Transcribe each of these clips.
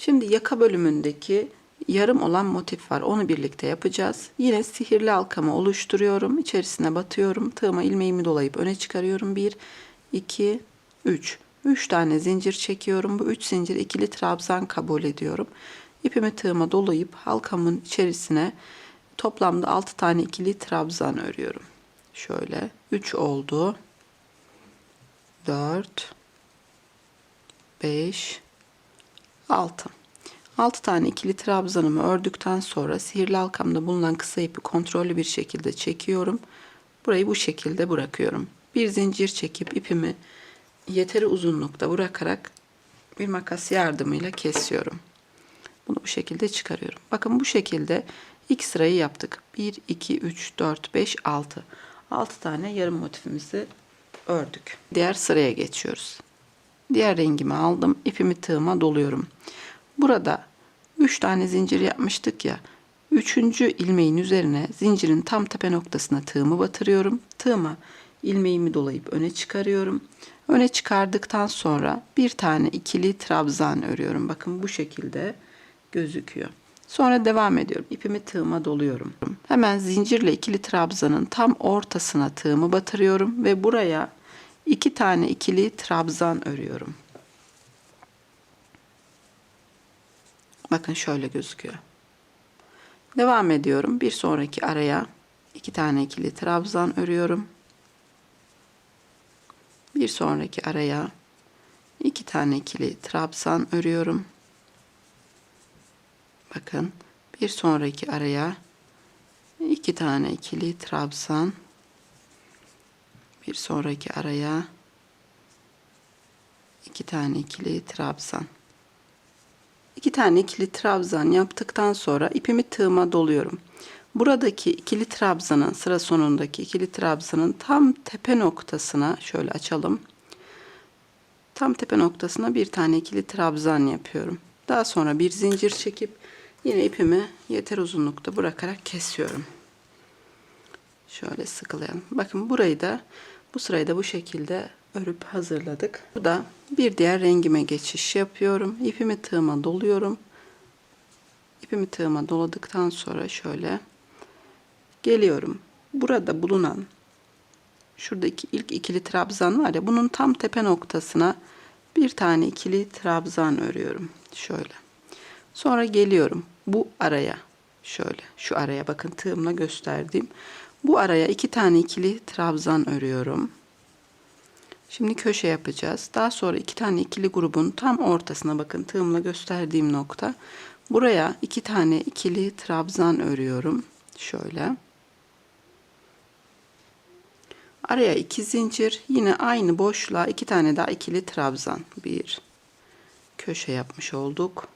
Şimdi yaka bölümündeki yarım olan motif var. Onu birlikte yapacağız. Yine sihirli halkamı oluşturuyorum. İçerisine batıyorum. Tığıma ilmeğimi dolayıp öne çıkarıyorum. 1, 2, 3. 3 tane zincir çekiyorum. Bu 3 zincir ikili trabzan kabul ediyorum. İpimi tığıma dolayıp halkamın içerisine toplamda 6 tane ikili trabzan örüyorum. Şöyle 3 oldu. 4 5 6 6 tane ikili trabzanımı ördükten sonra sihirli halkamda bulunan kısa ipi kontrollü bir şekilde çekiyorum. Burayı bu şekilde bırakıyorum. Bir zincir çekip ipimi yeteri uzunlukta bırakarak bir makas yardımıyla kesiyorum. Bunu bu şekilde çıkarıyorum. Bakın bu şekilde ilk sırayı yaptık. 1, 2, 3, 4, 5, 6. 6 tane yarım motifimizi ördük. Diğer sıraya geçiyoruz. Diğer rengimi aldım. ipimi tığıma doluyorum. Burada 3 tane zincir yapmıştık ya. Üçüncü ilmeğin üzerine zincirin tam tepe noktasına tığımı batırıyorum. Tığıma ilmeğimi dolayıp öne çıkarıyorum. Öne çıkardıktan sonra bir tane ikili trabzan örüyorum. Bakın bu şekilde gözüküyor. Sonra devam ediyorum. İpimi tığıma doluyorum. Hemen zincirle ikili trabzanın tam ortasına tığımı batırıyorum ve buraya iki tane ikili trabzan örüyorum. Bakın şöyle gözüküyor. Devam ediyorum. Bir sonraki araya iki tane ikili trabzan örüyorum. Bir sonraki araya iki tane ikili trabzan örüyorum. Bakın bir sonraki araya iki tane ikili trabzan bir sonraki araya iki tane ikili trabzan iki tane ikili trabzan yaptıktan sonra ipimi tığıma doluyorum. Buradaki ikili trabzanın sıra sonundaki ikili trabzanın tam tepe noktasına şöyle açalım. Tam tepe noktasına bir tane ikili trabzan yapıyorum. Daha sonra bir zincir çekip yine ipimi yeter uzunlukta bırakarak kesiyorum. Şöyle sıkılayalım. Bakın burayı da bu sırayı da bu şekilde örüp hazırladık. Burada bir diğer rengime geçiş yapıyorum. İpimi tığıma doluyorum. İpimi tığıma doladıktan sonra şöyle geliyorum. Burada bulunan şuradaki ilk ikili trabzan var ya bunun tam tepe noktasına bir tane ikili trabzan örüyorum. Şöyle. Sonra geliyorum bu araya şöyle şu araya bakın tığımla gösterdiğim bu araya iki tane ikili trabzan örüyorum. Şimdi köşe yapacağız. Daha sonra iki tane ikili grubun tam ortasına bakın tığımla gösterdiğim nokta. Buraya iki tane ikili trabzan örüyorum. Şöyle. Araya iki zincir. Yine aynı boşluğa iki tane daha ikili trabzan. Bir köşe yapmış olduk.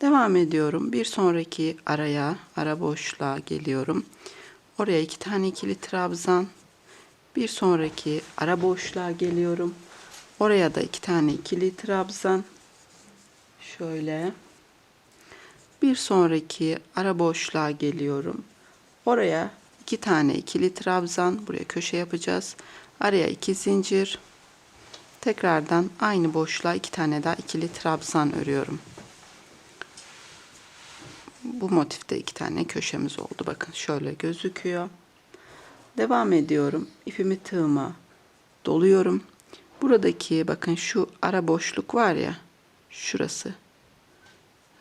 Devam ediyorum. Bir sonraki araya, ara boşluğa geliyorum. Oraya iki tane ikili trabzan. Bir sonraki ara boşluğa geliyorum. Oraya da iki tane ikili trabzan. Şöyle. Bir sonraki ara boşluğa geliyorum. Oraya iki tane ikili trabzan. Buraya köşe yapacağız. Araya iki zincir. Tekrardan aynı boşluğa iki tane daha ikili trabzan örüyorum. Bu motifte iki tane köşemiz oldu. Bakın şöyle gözüküyor. Devam ediyorum. İpimi tığıma doluyorum. Buradaki bakın şu ara boşluk var ya. Şurası.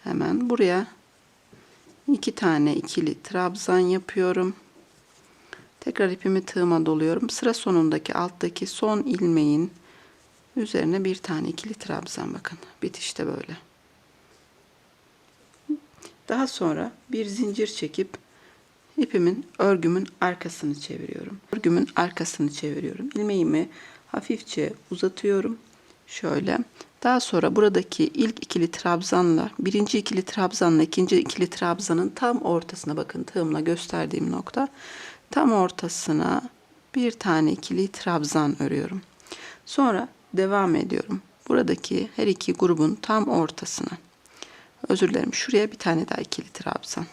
Hemen buraya iki tane ikili trabzan yapıyorum. Tekrar ipimi tığıma doluyorum. Sıra sonundaki alttaki son ilmeğin üzerine bir tane ikili trabzan bakın. Bitişte böyle. Daha sonra bir zincir çekip ipimin örgümün arkasını çeviriyorum. Örgümün arkasını çeviriyorum. İlmeğimi hafifçe uzatıyorum. Şöyle. Daha sonra buradaki ilk ikili trabzanla birinci ikili trabzanla ikinci ikili trabzanın tam ortasına bakın tığımla gösterdiğim nokta tam ortasına bir tane ikili trabzan örüyorum. Sonra devam ediyorum. Buradaki her iki grubun tam ortasına özür dilerim şuraya bir tane daha ikili trabzan.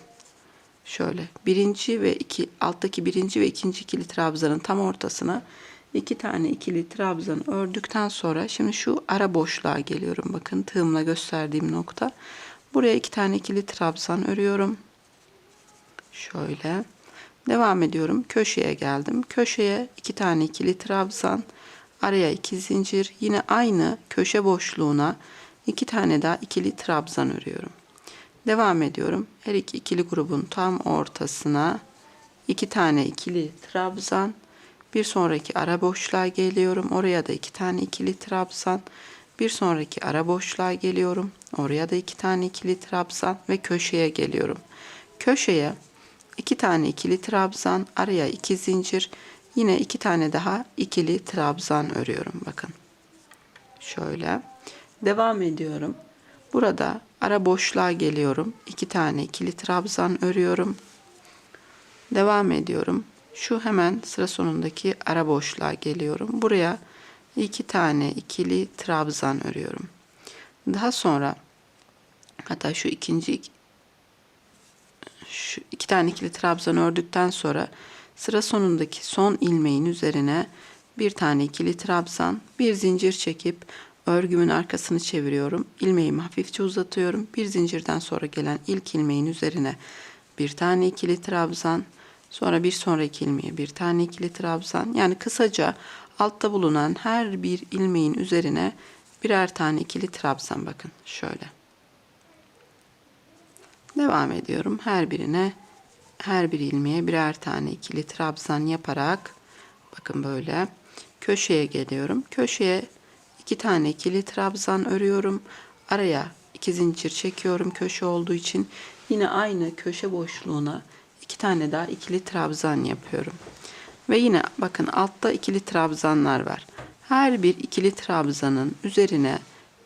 Şöyle birinci ve iki alttaki birinci ve ikinci ikili trabzanın tam ortasına iki tane ikili trabzan ördükten sonra şimdi şu ara boşluğa geliyorum. Bakın tığımla gösterdiğim nokta. Buraya iki tane ikili trabzan örüyorum. Şöyle. Devam ediyorum. Köşeye geldim. Köşeye iki tane ikili trabzan. Araya iki zincir. Yine aynı köşe boşluğuna iki tane daha ikili trabzan örüyorum. Devam ediyorum. Her iki ikili grubun tam ortasına iki tane ikili trabzan. Bir sonraki ara boşluğa geliyorum. Oraya da iki tane ikili trabzan. Bir sonraki ara boşluğa geliyorum. Oraya da iki tane ikili trabzan ve köşeye geliyorum. Köşeye iki tane ikili trabzan, araya iki zincir, yine iki tane daha ikili trabzan örüyorum. Bakın. Şöyle. Devam ediyorum. Burada ara boşluğa geliyorum. iki tane ikili trabzan örüyorum. Devam ediyorum. Şu hemen sıra sonundaki ara boşluğa geliyorum. Buraya iki tane ikili trabzan örüyorum. Daha sonra hatta şu ikinci şu iki tane ikili trabzan ördükten sonra sıra sonundaki son ilmeğin üzerine bir tane ikili trabzan, bir zincir çekip örgümün arkasını çeviriyorum. İlmeğimi hafifçe uzatıyorum. Bir zincirden sonra gelen ilk ilmeğin üzerine bir tane ikili trabzan, sonra bir sonraki ilmeğe bir tane ikili trabzan. Yani kısaca altta bulunan her bir ilmeğin üzerine birer tane ikili trabzan bakın şöyle. Devam ediyorum. Her birine her bir ilmeğe birer tane ikili trabzan yaparak bakın böyle köşeye geliyorum. Köşeye iki tane ikili trabzan örüyorum. Araya iki zincir çekiyorum köşe olduğu için. Yine aynı köşe boşluğuna iki tane daha ikili trabzan yapıyorum. Ve yine bakın altta ikili trabzanlar var. Her bir ikili trabzanın üzerine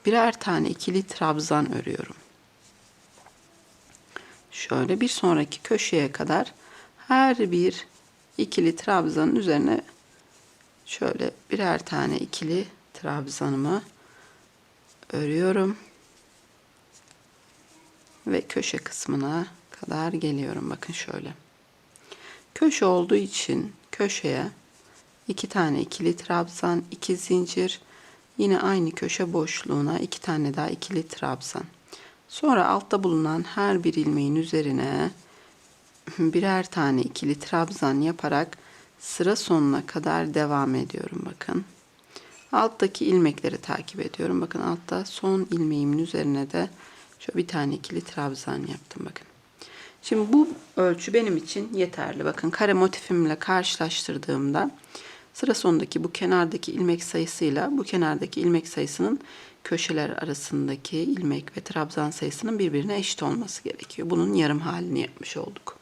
birer tane ikili trabzan örüyorum. Şöyle bir sonraki köşeye kadar her bir ikili trabzanın üzerine şöyle birer tane ikili trabzanımı örüyorum. Ve köşe kısmına kadar geliyorum. Bakın şöyle. Köşe olduğu için köşeye iki tane ikili trabzan, iki zincir, yine aynı köşe boşluğuna iki tane daha ikili trabzan. Sonra altta bulunan her bir ilmeğin üzerine birer tane ikili trabzan yaparak sıra sonuna kadar devam ediyorum bakın. Alttaki ilmekleri takip ediyorum. Bakın altta son ilmeğimin üzerine de şöyle bir tane ikili trabzan yaptım bakın. Şimdi bu ölçü benim için yeterli. Bakın kare motifimle karşılaştırdığımda sıra sonundaki bu kenardaki ilmek sayısıyla bu kenardaki ilmek sayısının köşeler arasındaki ilmek ve trabzan sayısının birbirine eşit olması gerekiyor. Bunun yarım halini yapmış olduk.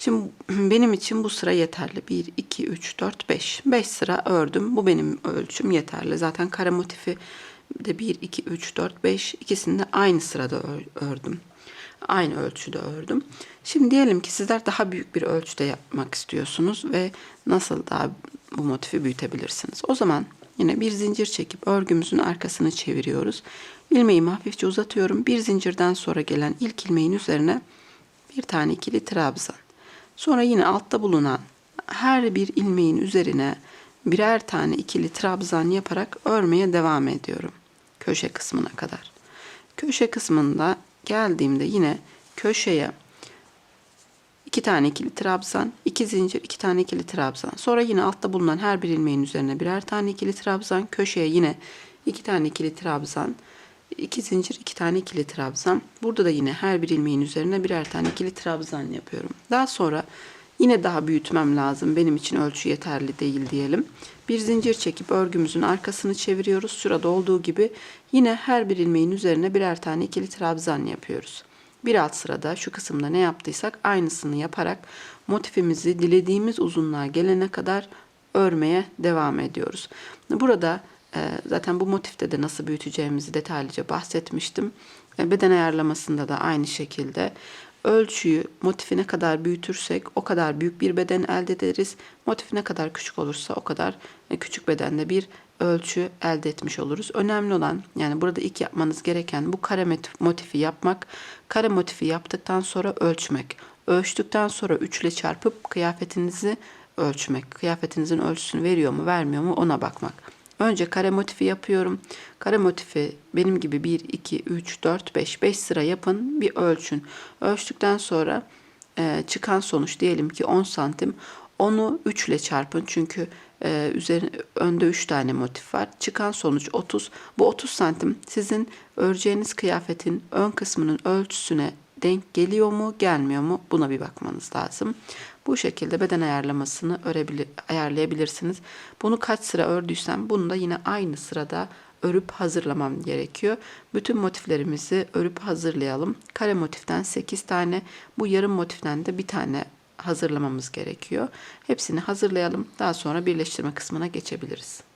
Şimdi benim için bu sıra yeterli. 1, 2, 3, 4, 5. 5 sıra ördüm. Bu benim ölçüm yeterli. Zaten kare motifi de 1, 2, 3, 4, 5 ikisini de aynı sırada ördüm. Aynı ölçüde ördüm. Şimdi diyelim ki sizler daha büyük bir ölçüde yapmak istiyorsunuz ve nasıl daha bu motifi büyütebilirsiniz. O zaman Yine bir zincir çekip örgümüzün arkasını çeviriyoruz. İlmeğimi hafifçe uzatıyorum. Bir zincirden sonra gelen ilk ilmeğin üzerine bir tane ikili trabzan. Sonra yine altta bulunan her bir ilmeğin üzerine birer tane ikili trabzan yaparak örmeye devam ediyorum. Köşe kısmına kadar. Köşe kısmında geldiğimde yine köşeye iki tane ikili trabzan, iki zincir, iki tane ikili trabzan. Sonra yine altta bulunan her bir ilmeğin üzerine birer tane ikili trabzan, köşeye yine iki tane ikili trabzan, iki zincir, iki tane ikili trabzan. Burada da yine her bir ilmeğin üzerine birer tane ikili trabzan yapıyorum. Daha sonra yine daha büyütmem lazım. Benim için ölçü yeterli değil diyelim. Bir zincir çekip örgümüzün arkasını çeviriyoruz. Şurada olduğu gibi yine her bir ilmeğin üzerine birer tane ikili trabzan yapıyoruz. Bir alt sırada şu kısımda ne yaptıysak aynısını yaparak motifimizi dilediğimiz uzunluğa gelene kadar örmeye devam ediyoruz. Burada zaten bu motifte de nasıl büyüteceğimizi detaylıca bahsetmiştim. E, beden ayarlamasında da aynı şekilde ölçüyü motifi ne kadar büyütürsek o kadar büyük bir beden elde ederiz. Motif ne kadar küçük olursa o kadar e, küçük bedende bir ölçü elde etmiş oluruz. Önemli olan yani burada ilk yapmanız gereken bu kare motifi yapmak. Kare motifi yaptıktan sonra ölçmek. Ölçtükten sonra 3 ile çarpıp kıyafetinizi ölçmek. Kıyafetinizin ölçüsünü veriyor mu vermiyor mu ona bakmak. Önce kare motifi yapıyorum. Kare motifi benim gibi 1, 2, 3, 4, 5, 5 sıra yapın. Bir ölçün. Ölçtükten sonra e, çıkan sonuç diyelim ki 10 santim. Onu 3 ile çarpın çünkü e, üzerine, önde 3 tane motif var. Çıkan sonuç 30. Bu 30 santim sizin öreceğiniz kıyafetin ön kısmının ölçüsüne denk geliyor mu gelmiyor mu buna bir bakmanız lazım. Bu şekilde beden ayarlamasını ayarlayabilirsiniz. Bunu kaç sıra ördüysem bunu da yine aynı sırada örüp hazırlamam gerekiyor. Bütün motiflerimizi örüp hazırlayalım. Kare motiften 8 tane, bu yarım motiften de bir tane hazırlamamız gerekiyor. Hepsini hazırlayalım. Daha sonra birleştirme kısmına geçebiliriz.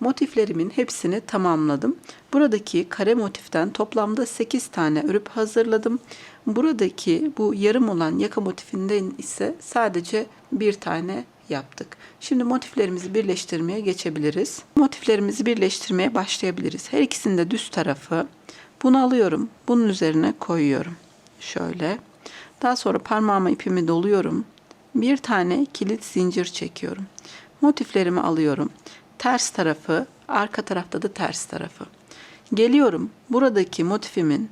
Motiflerimin hepsini tamamladım. Buradaki kare motiften toplamda 8 tane örüp hazırladım. Buradaki bu yarım olan yaka motifinden ise sadece bir tane yaptık. Şimdi motiflerimizi birleştirmeye geçebiliriz. Motiflerimizi birleştirmeye başlayabiliriz. Her ikisinde düz tarafı bunu alıyorum. Bunun üzerine koyuyorum. Şöyle. Daha sonra parmağıma ipimi doluyorum. Bir tane kilit zincir çekiyorum. Motiflerimi alıyorum. Ters tarafı, arka tarafta da ters tarafı. Geliyorum. Buradaki motifimin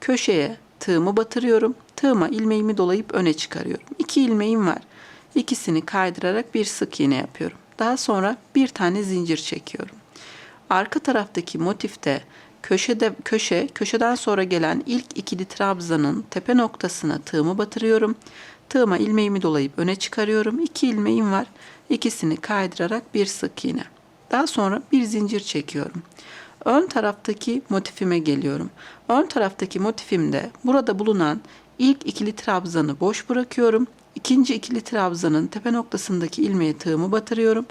köşeye tığımı batırıyorum. Tığıma ilmeğimi dolayıp öne çıkarıyorum. İki ilmeğim var. İkisini kaydırarak bir sık iğne yapıyorum. Daha sonra bir tane zincir çekiyorum. Arka taraftaki motifte köşede köşe köşeden sonra gelen ilk ikili trabzanın tepe noktasına tığımı batırıyorum. Tığıma ilmeğimi dolayıp öne çıkarıyorum. İki ilmeğim var. İkisini kaydırarak bir sık iğne. Daha sonra bir zincir çekiyorum. Ön taraftaki motifime geliyorum. Ön taraftaki motifimde burada bulunan ilk ikili trabzanı boş bırakıyorum. İkinci ikili trabzanın tepe noktasındaki ilmeğe tığımı batırıyorum.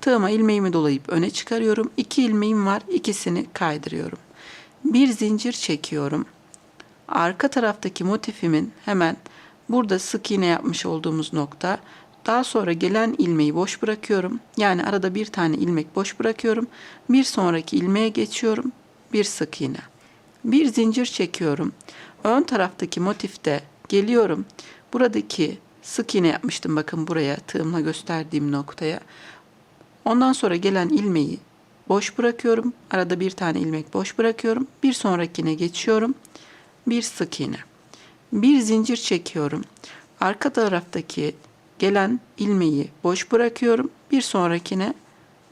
Tığıma ilmeğimi dolayıp öne çıkarıyorum. İki ilmeğim var. ikisini kaydırıyorum. Bir zincir çekiyorum. Arka taraftaki motifimin hemen burada sık iğne yapmış olduğumuz nokta. Daha sonra gelen ilmeği boş bırakıyorum. Yani arada bir tane ilmek boş bırakıyorum. Bir sonraki ilmeğe geçiyorum. Bir sık iğne. Bir zincir çekiyorum. Ön taraftaki motifte geliyorum. Buradaki sık iğne yapmıştım bakın buraya tığımla gösterdiğim noktaya. Ondan sonra gelen ilmeği boş bırakıyorum. Arada bir tane ilmek boş bırakıyorum. Bir sonrakine geçiyorum. Bir sık iğne. Bir zincir çekiyorum. Arka taraftaki gelen ilmeği boş bırakıyorum. Bir sonrakine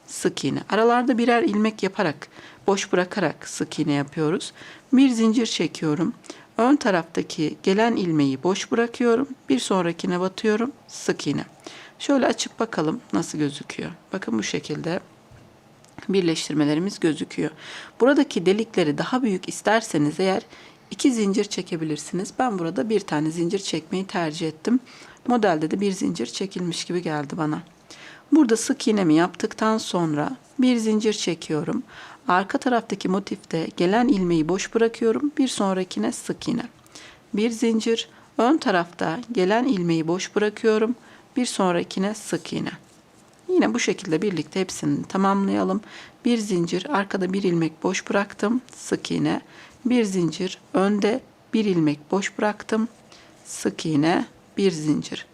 sık iğne. Aralarda birer ilmek yaparak, boş bırakarak sık iğne yapıyoruz. Bir zincir çekiyorum. Ön taraftaki gelen ilmeği boş bırakıyorum. Bir sonrakine batıyorum. Sık iğne. Şöyle açıp bakalım nasıl gözüküyor. Bakın bu şekilde birleştirmelerimiz gözüküyor. Buradaki delikleri daha büyük isterseniz eğer iki zincir çekebilirsiniz. Ben burada bir tane zincir çekmeyi tercih ettim. Modelde de bir zincir çekilmiş gibi geldi bana. Burada sık iğnemi yaptıktan sonra bir zincir çekiyorum. Arka taraftaki motifte gelen ilmeği boş bırakıyorum. Bir sonrakine sık iğne. Bir zincir. Ön tarafta gelen ilmeği boş bırakıyorum. Bir sonrakine sık iğne. Yine bu şekilde birlikte hepsini tamamlayalım. Bir zincir, arkada bir ilmek boş bıraktım. Sık iğne. Bir zincir, önde bir ilmek boş bıraktım. Sık iğne, bir zincir.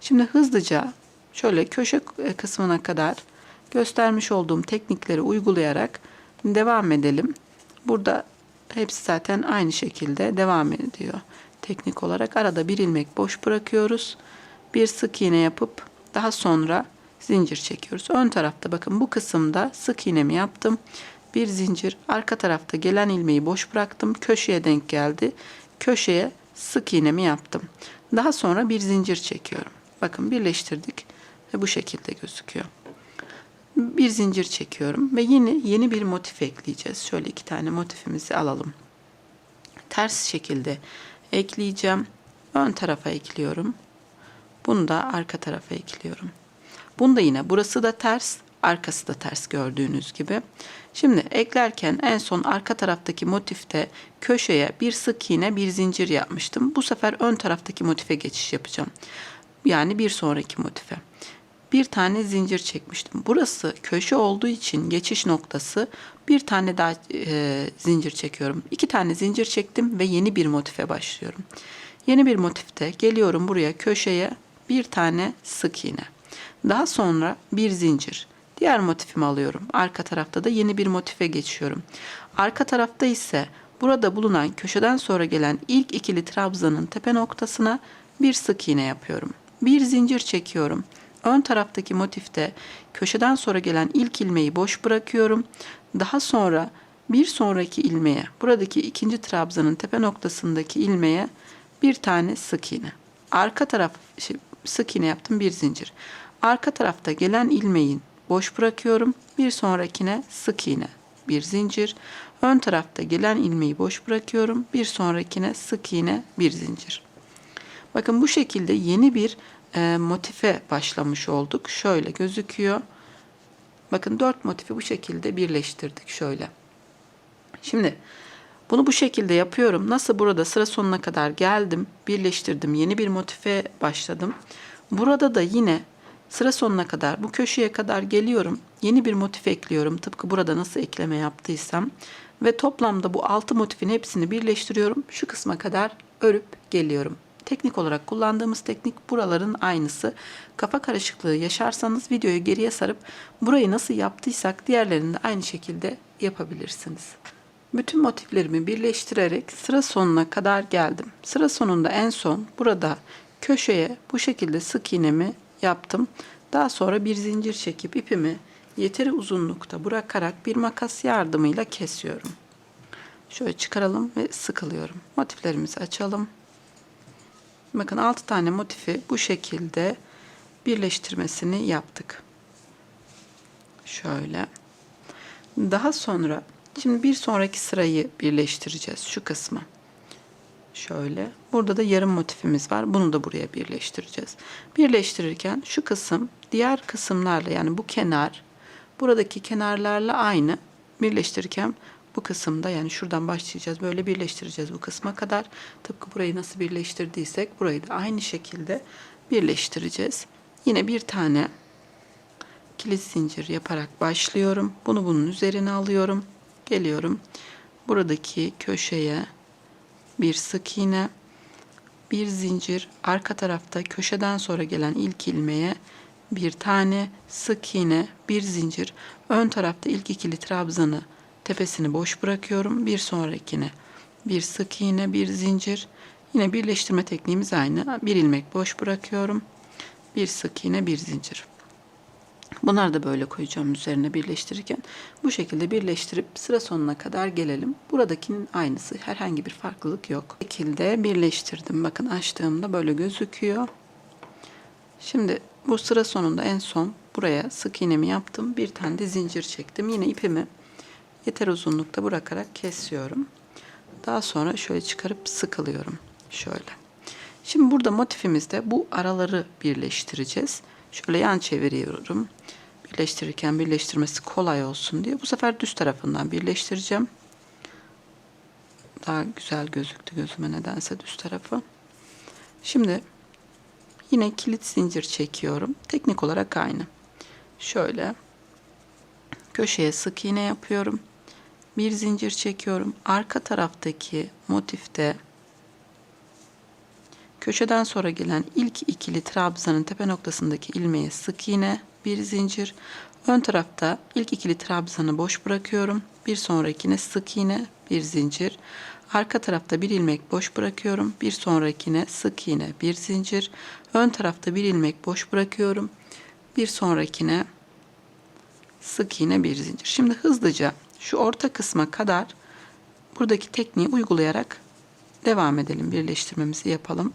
Şimdi hızlıca şöyle köşe kısmına kadar göstermiş olduğum teknikleri uygulayarak devam edelim. Burada hepsi zaten aynı şekilde devam ediyor. Teknik olarak arada bir ilmek boş bırakıyoruz. Bir sık iğne yapıp daha sonra zincir çekiyoruz. Ön tarafta bakın bu kısımda sık iğnemi yaptım. Bir zincir arka tarafta gelen ilmeği boş bıraktım. Köşeye denk geldi. Köşeye sık iğnemi yaptım. Daha sonra bir zincir çekiyorum. Bakın birleştirdik ve bu şekilde gözüküyor. Bir zincir çekiyorum ve yine yeni bir motif ekleyeceğiz. Şöyle iki tane motifimizi alalım. Ters şekilde ekleyeceğim. Ön tarafa ekliyorum. Bunu da arka tarafa ekliyorum. Bunu da yine burası da ters, arkası da ters gördüğünüz gibi. Şimdi eklerken en son arka taraftaki motifte köşeye bir sık iğne bir zincir yapmıştım. Bu sefer ön taraftaki motife geçiş yapacağım. Yani bir sonraki motife. Bir tane zincir çekmiştim. Burası köşe olduğu için geçiş noktası bir tane daha e, zincir çekiyorum. İki tane zincir çektim ve yeni bir motife başlıyorum. Yeni bir motifte geliyorum buraya köşeye bir tane sık iğne. Daha sonra bir zincir. Diğer motifimi alıyorum. Arka tarafta da yeni bir motife geçiyorum. Arka tarafta ise burada bulunan köşeden sonra gelen ilk ikili trabzanın tepe noktasına bir sık iğne yapıyorum. Bir zincir çekiyorum. Ön taraftaki motifte köşeden sonra gelen ilk ilmeği boş bırakıyorum. Daha sonra bir sonraki ilmeğe, buradaki ikinci trabzanın tepe noktasındaki ilmeğe bir tane sık iğne. Arka taraf şey, sık iğne yaptım bir zincir. Arka tarafta gelen ilmeğin boş bırakıyorum. Bir sonrakine sık iğne, bir zincir. Ön tarafta gelen ilmeği boş bırakıyorum. Bir sonrakine sık iğne, bir zincir. Bakın bu şekilde yeni bir e, motife başlamış olduk. Şöyle gözüküyor. Bakın dört motifi bu şekilde birleştirdik şöyle. Şimdi bunu bu şekilde yapıyorum. Nasıl burada sıra sonuna kadar geldim, birleştirdim, yeni bir motife başladım. Burada da yine sıra sonuna kadar bu köşeye kadar geliyorum. Yeni bir motif ekliyorum. Tıpkı burada nasıl ekleme yaptıysam ve toplamda bu altı motifin hepsini birleştiriyorum. Şu kısma kadar örüp geliyorum. Teknik olarak kullandığımız teknik buraların aynısı. Kafa karışıklığı yaşarsanız videoyu geriye sarıp burayı nasıl yaptıysak diğerlerini de aynı şekilde yapabilirsiniz. Bütün motiflerimi birleştirerek sıra sonuna kadar geldim. Sıra sonunda en son burada köşeye bu şekilde sık iğnemi yaptım. Daha sonra bir zincir çekip ipimi yeteri uzunlukta bırakarak bir makas yardımıyla kesiyorum. Şöyle çıkaralım ve sıkılıyorum. Motiflerimizi açalım. Bakın 6 tane motifi bu şekilde birleştirmesini yaptık. Şöyle. Daha sonra şimdi bir sonraki sırayı birleştireceğiz şu kısmı. Şöyle. Burada da yarım motifimiz var. Bunu da buraya birleştireceğiz. Birleştirirken şu kısım diğer kısımlarla yani bu kenar buradaki kenarlarla aynı. Birleştirirken bu kısımda yani şuradan başlayacağız. Böyle birleştireceğiz bu kısma kadar. Tıpkı burayı nasıl birleştirdiysek burayı da aynı şekilde birleştireceğiz. Yine bir tane kilit zincir yaparak başlıyorum. Bunu bunun üzerine alıyorum. Geliyorum. Buradaki köşeye bir sık iğne, bir zincir, arka tarafta köşeden sonra gelen ilk ilmeğe bir tane sık iğne, bir zincir, ön tarafta ilk ikili trabzanı tepesini boş bırakıyorum. Bir sonrakine bir sık iğne, bir zincir. Yine birleştirme tekniğimiz aynı. Bir ilmek boş bırakıyorum. Bir sık iğne, bir zincir. Bunları da böyle koyacağım üzerine birleştirirken. Bu şekilde birleştirip sıra sonuna kadar gelelim. Buradakinin aynısı. Herhangi bir farklılık yok. Bu şekilde birleştirdim. Bakın açtığımda böyle gözüküyor. Şimdi bu sıra sonunda en son buraya sık iğnemi yaptım. Bir tane de zincir çektim. Yine ipimi yeter uzunlukta bırakarak kesiyorum. Daha sonra şöyle çıkarıp sıkılıyorum. Şöyle. Şimdi burada motifimizde bu araları birleştireceğiz. Şöyle yan çeviriyorum. Birleştirirken birleştirmesi kolay olsun diye. Bu sefer düz tarafından birleştireceğim. Daha güzel gözüktü gözüme nedense düz tarafı. Şimdi yine kilit zincir çekiyorum. Teknik olarak aynı. Şöyle köşeye sık iğne yapıyorum. Bir zincir çekiyorum. Arka taraftaki motifte köşeden sonra gelen ilk ikili trabzanın tepe noktasındaki ilmeğe sık iğne, bir zincir. Ön tarafta ilk ikili trabzanı boş bırakıyorum. Bir sonrakine sık iğne, bir zincir. Arka tarafta bir ilmek boş bırakıyorum. Bir sonrakine sık iğne, bir zincir. Ön tarafta bir ilmek boş bırakıyorum. Bir sonrakine sık iğne, bir zincir. Şimdi hızlıca şu orta kısma kadar buradaki tekniği uygulayarak devam edelim. Birleştirmemizi yapalım.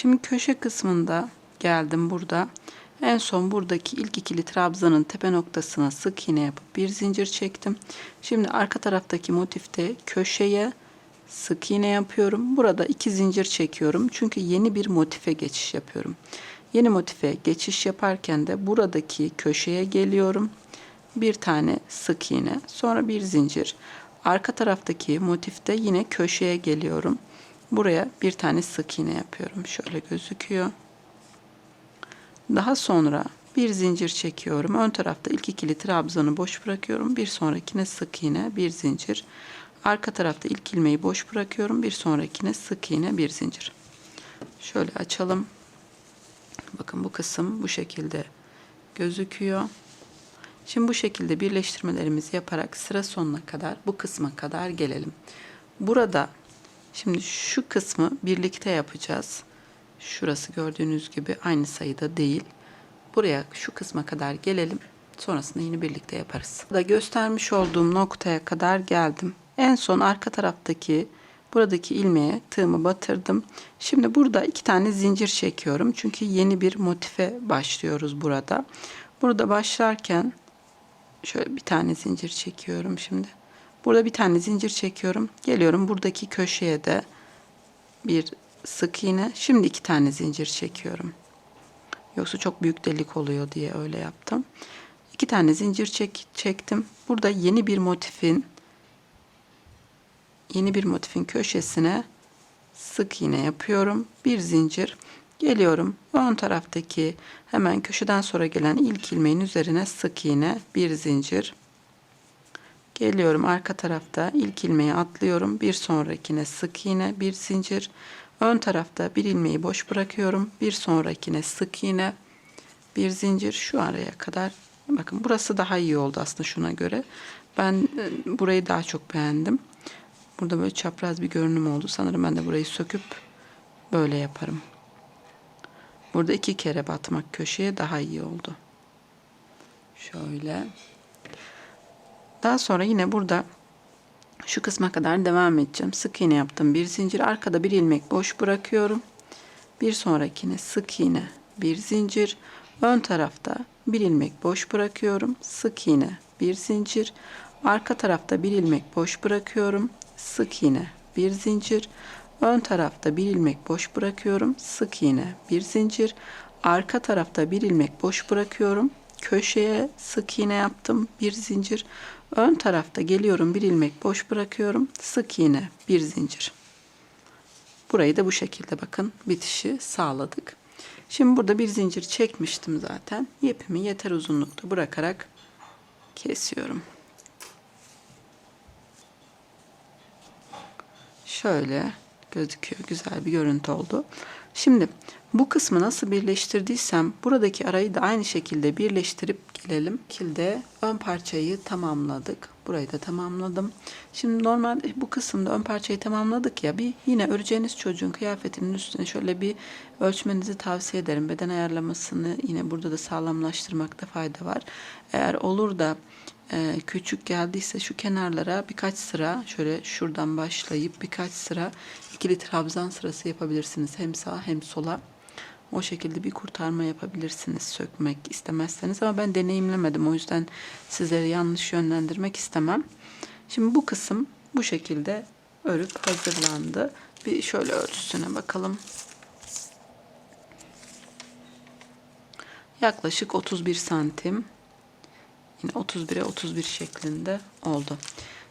Şimdi köşe kısmında geldim burada. En son buradaki ilk ikili trabzanın tepe noktasına sık iğne yapıp bir zincir çektim. Şimdi arka taraftaki motifte köşeye sık iğne yapıyorum. Burada iki zincir çekiyorum. Çünkü yeni bir motife geçiş yapıyorum. Yeni motife geçiş yaparken de buradaki köşeye geliyorum. Bir tane sık iğne, sonra bir zincir. Arka taraftaki motifte yine köşeye geliyorum. Buraya bir tane sık iğne yapıyorum. Şöyle gözüküyor. Daha sonra bir zincir çekiyorum. Ön tarafta ilk ikili trabzanı boş bırakıyorum. Bir sonrakine sık iğne, bir zincir. Arka tarafta ilk ilmeği boş bırakıyorum. Bir sonrakine sık iğne, bir zincir. Şöyle açalım. Bakın bu kısım bu şekilde gözüküyor. Şimdi bu şekilde birleştirmelerimizi yaparak sıra sonuna kadar bu kısma kadar gelelim. Burada şimdi şu kısmı birlikte yapacağız. Şurası gördüğünüz gibi aynı sayıda değil. Buraya şu kısma kadar gelelim. Sonrasında yine birlikte yaparız. Da göstermiş olduğum noktaya kadar geldim. En son arka taraftaki buradaki ilmeğe tığımı batırdım. Şimdi burada iki tane zincir çekiyorum. Çünkü yeni bir motife başlıyoruz burada. Burada başlarken şöyle bir tane zincir çekiyorum şimdi. Burada bir tane zincir çekiyorum. Geliyorum buradaki köşeye de bir sık iğne. Şimdi iki tane zincir çekiyorum. Yoksa çok büyük delik oluyor diye öyle yaptım. İki tane zincir çek, çektim. Burada yeni bir motifin yeni bir motifin köşesine sık iğne yapıyorum. Bir zincir geliyorum. Ön taraftaki hemen köşeden sonra gelen ilk ilmeğin üzerine sık iğne, bir zincir. Geliyorum arka tarafta ilk ilmeği atlıyorum. Bir sonrakine sık iğne, bir zincir. Ön tarafta bir ilmeği boş bırakıyorum. Bir sonrakine sık iğne, bir zincir şu araya kadar. Bakın burası daha iyi oldu aslında şuna göre. Ben e, burayı daha çok beğendim. Burada böyle çapraz bir görünüm oldu. Sanırım ben de burayı söküp böyle yaparım. Burada iki kere batmak köşeye daha iyi oldu. Şöyle. Daha sonra yine burada şu kısma kadar devam edeceğim. Sık iğne yaptım. Bir zincir. Arkada bir ilmek boş bırakıyorum. Bir sonrakine sık iğne. Bir zincir. Ön tarafta bir ilmek boş bırakıyorum. Sık iğne. Bir zincir. Arka tarafta bir ilmek boş bırakıyorum. Sık iğne. Bir zincir. Ön tarafta bir ilmek boş bırakıyorum. Sık iğne. Bir zincir. Arka tarafta bir ilmek boş bırakıyorum. Köşeye sık iğne yaptım. Bir zincir. Ön tarafta geliyorum bir ilmek boş bırakıyorum. Sık iğne bir zincir. Burayı da bu şekilde bakın bitişi sağladık. Şimdi burada bir zincir çekmiştim zaten. Yepimi yeter uzunlukta bırakarak kesiyorum. Şöyle gözüküyor. Güzel bir görüntü oldu. Şimdi bu kısmı nasıl birleştirdiysem buradaki arayı da aynı şekilde birleştirip gelelim. Şekilde ön parçayı tamamladık. Burayı da tamamladım. Şimdi normal bu kısımda ön parçayı tamamladık ya bir yine öreceğiniz çocuğun kıyafetinin üstüne şöyle bir ölçmenizi tavsiye ederim. Beden ayarlamasını yine burada da sağlamlaştırmakta fayda var. Eğer olur da e, küçük geldiyse şu kenarlara birkaç sıra şöyle şuradan başlayıp birkaç sıra ikili trabzan sırası yapabilirsiniz. Hem sağa hem sola. O şekilde bir kurtarma yapabilirsiniz sökmek istemezseniz ama ben deneyimlemedim o yüzden sizleri yanlış yönlendirmek istemem. Şimdi bu kısım bu şekilde örüp hazırlandı. Bir şöyle ölçüsüne bakalım. Yaklaşık 31 santim. Yine 31'e 31 şeklinde oldu.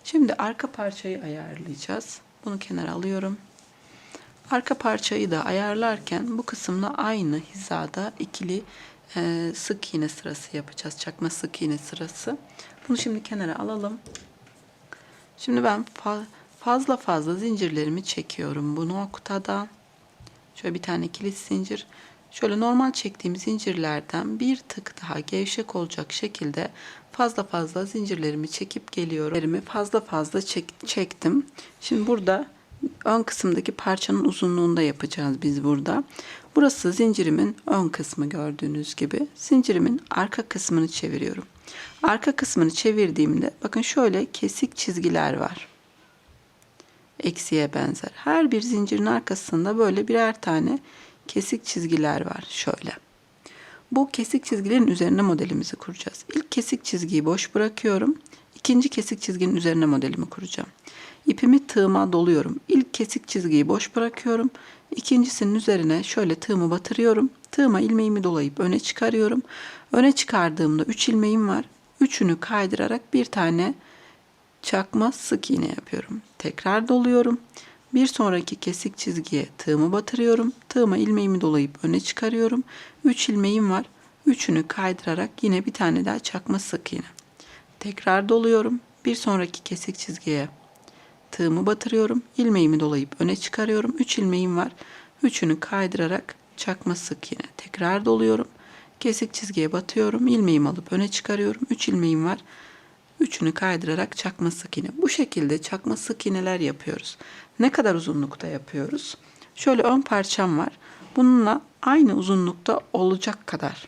Şimdi arka parçayı ayarlayacağız. Bunu kenara alıyorum. Arka parçayı da ayarlarken bu kısımla aynı hizada ikili e, sık iğne sırası yapacağız. Çakma sık iğne sırası. Bunu şimdi kenara alalım. Şimdi ben fa fazla fazla zincirlerimi çekiyorum bu noktada. Şöyle bir tane kilit zincir. Şöyle normal çektiğim zincirlerden bir tık daha gevşek olacak şekilde fazla fazla zincirlerimi çekip geliyorum. Fazla fazla çek, çektim. Şimdi burada ön kısımdaki parçanın uzunluğunda yapacağız biz burada. Burası zincirimin ön kısmı gördüğünüz gibi. Zincirimin arka kısmını çeviriyorum. Arka kısmını çevirdiğimde bakın şöyle kesik çizgiler var. Eksiye benzer. Her bir zincirin arkasında böyle birer tane kesik çizgiler var şöyle. Bu kesik çizgilerin üzerine modelimizi kuracağız. İlk kesik çizgiyi boş bırakıyorum. İkinci kesik çizginin üzerine modelimi kuracağım. İpimi tığıma doluyorum. İlk kesik çizgiyi boş bırakıyorum. İkincisinin üzerine şöyle tığımı batırıyorum. Tığıma ilmeğimi dolayıp öne çıkarıyorum. Öne çıkardığımda 3 ilmeğim var. Üçünü kaydırarak bir tane çakma sık iğne yapıyorum. Tekrar doluyorum. Bir sonraki kesik çizgiye tığımı batırıyorum. Tığıma ilmeğimi dolayıp öne çıkarıyorum. 3 ilmeğim var. Üçünü kaydırarak yine bir tane daha çakma sık iğne. Tekrar doluyorum. Bir sonraki kesik çizgiye tığımı batırıyorum. ilmeğimi dolayıp öne çıkarıyorum. 3 ilmeğim var. Üçünü kaydırarak çakma sık iğne. Tekrar doluyorum. Kesik çizgiye batıyorum. ilmeğimi alıp öne çıkarıyorum. 3 ilmeğim var. Üçünü kaydırarak çakma sık iğne. Bu şekilde çakma sık iğneler yapıyoruz. Ne kadar uzunlukta yapıyoruz? Şöyle ön parçam var. Bununla aynı uzunlukta olacak kadar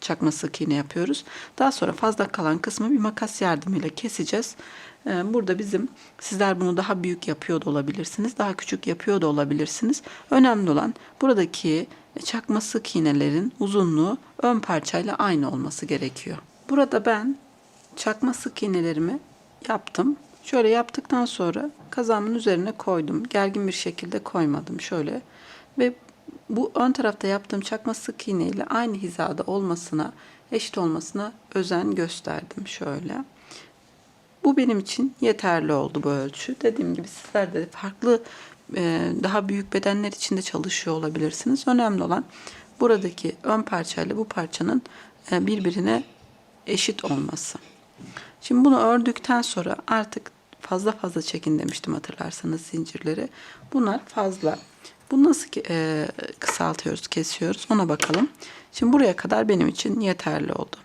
çakma sık iğne yapıyoruz. Daha sonra fazla kalan kısmı bir makas yardımıyla keseceğiz. Ee, Burada bizim sizler bunu daha büyük yapıyor da olabilirsiniz. Daha küçük yapıyor da olabilirsiniz. Önemli olan buradaki çakma sık iğnelerin uzunluğu ön parçayla aynı olması gerekiyor. Burada ben çakma sık iğnelerimi yaptım. Şöyle yaptıktan sonra kazağımın üzerine koydum. Gergin bir şekilde koymadım şöyle. Ve bu ön tarafta yaptığım çakma sık iğne ile aynı hizada olmasına, eşit olmasına özen gösterdim şöyle. Bu benim için yeterli oldu bu ölçü. Dediğim gibi sizler de farklı e, daha büyük bedenler için de çalışıyor olabilirsiniz. Önemli olan buradaki ön parçayla bu parçanın e, birbirine eşit olması. Şimdi bunu ördükten sonra artık fazla fazla çekin demiştim hatırlarsanız zincirleri. Bunlar fazla. Bu nasıl e, kısaltıyoruz, kesiyoruz ona bakalım. Şimdi buraya kadar benim için yeterli oldu.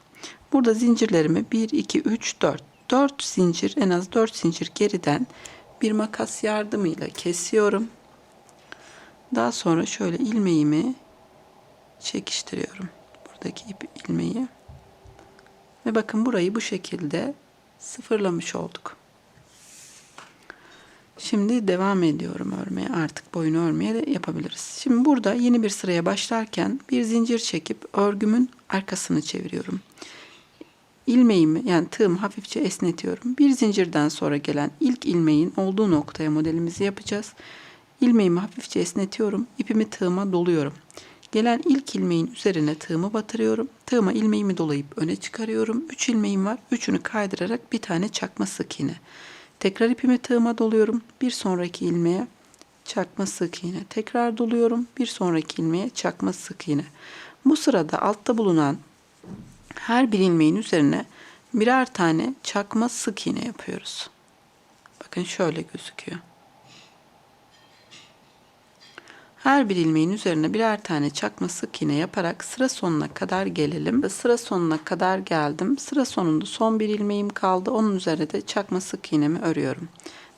Burada zincirlerimi 1, 2, 3, 4. 4 zincir en az 4 zincir geriden bir makas yardımıyla kesiyorum. Daha sonra şöyle ilmeğimi çekiştiriyorum. Buradaki ip ilmeği. Ve bakın burayı bu şekilde sıfırlamış olduk. Şimdi devam ediyorum örmeye. Artık boyunu örmeye de yapabiliriz. Şimdi burada yeni bir sıraya başlarken bir zincir çekip örgümün arkasını çeviriyorum. İlmeğimi yani tığımı hafifçe esnetiyorum. Bir zincirden sonra gelen ilk ilmeğin olduğu noktaya modelimizi yapacağız. İlmeğimi hafifçe esnetiyorum. İpimi tığıma doluyorum. Gelen ilk ilmeğin üzerine tığımı batırıyorum. Tığıma ilmeğimi dolayıp öne çıkarıyorum. 3 ilmeğim var. Üçünü kaydırarak bir tane çakma sık iğne. Tekrar ipimi tığıma doluyorum. Bir sonraki ilmeğe çakma sık iğne. Tekrar doluyorum. Bir sonraki ilmeğe çakma sık iğne. Bu sırada altta bulunan her bir ilmeğin üzerine birer tane çakma sık iğne yapıyoruz. Bakın şöyle gözüküyor. Her bir ilmeğin üzerine birer tane çakma sık iğne yaparak sıra sonuna kadar gelelim. Sıra sonuna kadar geldim. Sıra sonunda son bir ilmeğim kaldı. Onun üzerine de çakma sık iğnemi örüyorum.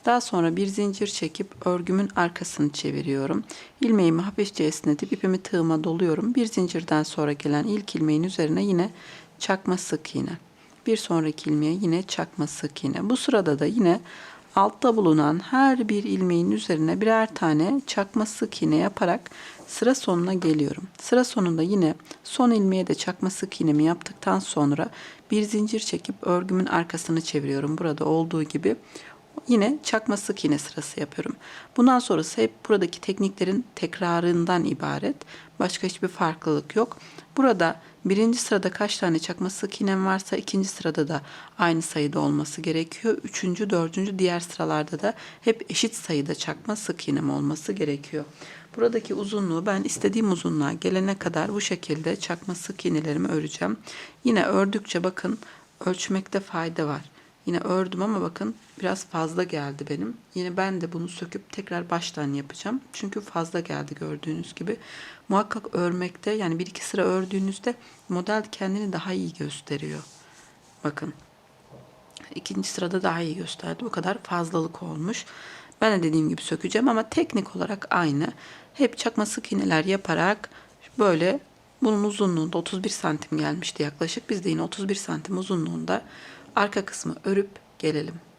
Daha sonra bir zincir çekip örgümün arkasını çeviriyorum. İlmeğimi hafifçe esnetip ipimi tığıma doluyorum. Bir zincirden sonra gelen ilk ilmeğin üzerine yine çakma sık iğne. Bir sonraki ilmeğe yine çakma sık iğne. Bu sırada da yine altta bulunan her bir ilmeğin üzerine birer tane çakma sık iğne yaparak sıra sonuna geliyorum. Sıra sonunda yine son ilmeğe de çakma sık iğnemi yaptıktan sonra bir zincir çekip örgümün arkasını çeviriyorum. Burada olduğu gibi yine çakma sık iğne sırası yapıyorum. Bundan sonrası hep buradaki tekniklerin tekrarından ibaret. Başka hiçbir farklılık yok. Burada birinci sırada kaç tane çakma sık iğnem varsa ikinci sırada da aynı sayıda olması gerekiyor. Üçüncü, dördüncü diğer sıralarda da hep eşit sayıda çakma sık iğnem olması gerekiyor. Buradaki uzunluğu ben istediğim uzunluğa gelene kadar bu şekilde çakma sık iğnelerimi öreceğim. Yine ördükçe bakın ölçmekte fayda var. Yine ördüm ama bakın biraz fazla geldi benim. Yine ben de bunu söküp tekrar baştan yapacağım. Çünkü fazla geldi gördüğünüz gibi. Muhakkak örmekte yani bir iki sıra ördüğünüzde model kendini daha iyi gösteriyor. Bakın. ikinci sırada daha iyi gösterdi. Bu kadar fazlalık olmuş. Ben de dediğim gibi sökeceğim ama teknik olarak aynı. Hep çakma sık iğneler yaparak böyle bunun uzunluğunda 31 santim gelmişti yaklaşık. Biz de yine 31 santim uzunluğunda arka kısmı örüp gelelim.